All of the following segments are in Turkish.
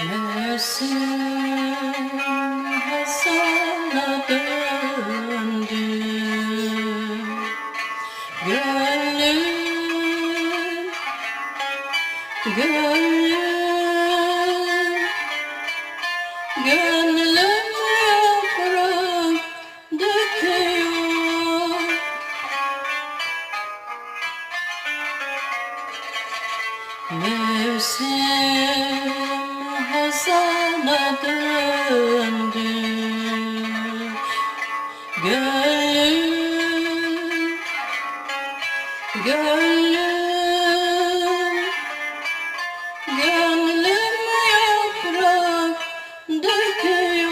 Mevsim Hasan'a döndü Gönlüm Gönlüm Gönlüm yaprak döküyor Mevsim hazana döndü Gönlüm Gönlüm Gönlüm yaprak döküyor.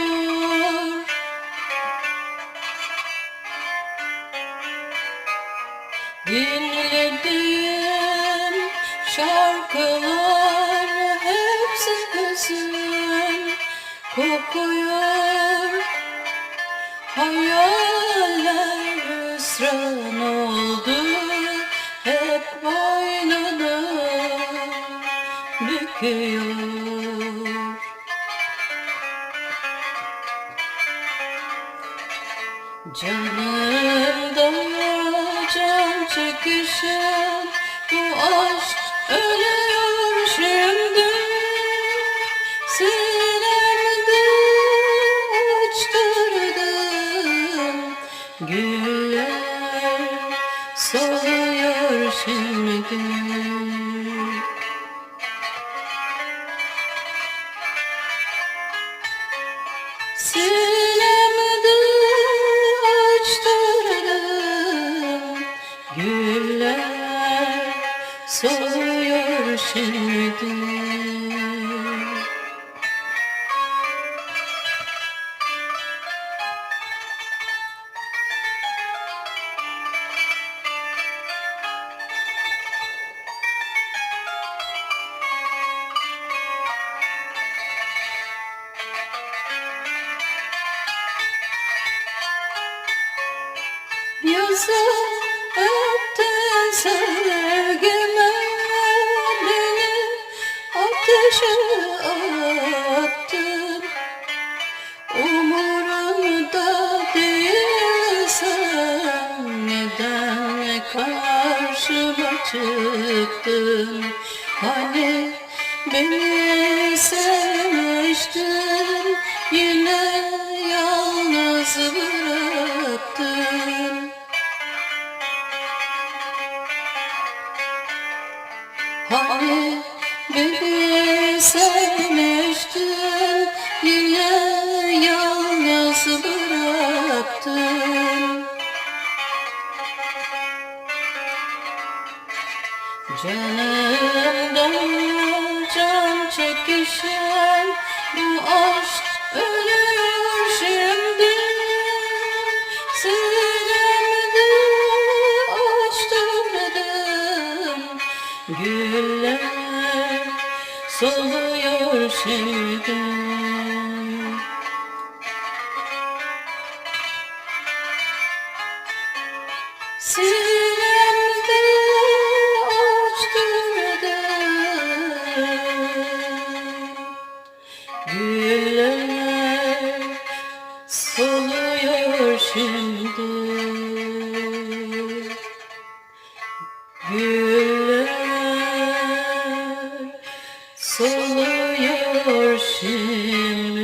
Dinlediğim şarkılar hüzün kokuyor. Hayaller hüsran oldu. Hep boynunu büküyor. Canımda can çekişen bu aşk ölüyor soluyor şimdi Sinemde açtırdım Güller soluyor şimdi Yazın öptün sevgime Beni ateşe attın. Umurumda değilsen Neden karşıma çıktın? Hani beni sevmiştin Yine yalnız beni Yine yalnız bıraktın. Canımdan can çekişen bu aşk ölüyor şimdi Sinemde açtırdım güller soluyor şimdi Sinemde açtırdım Güller soluyor şimdi Güller soluyor şimdi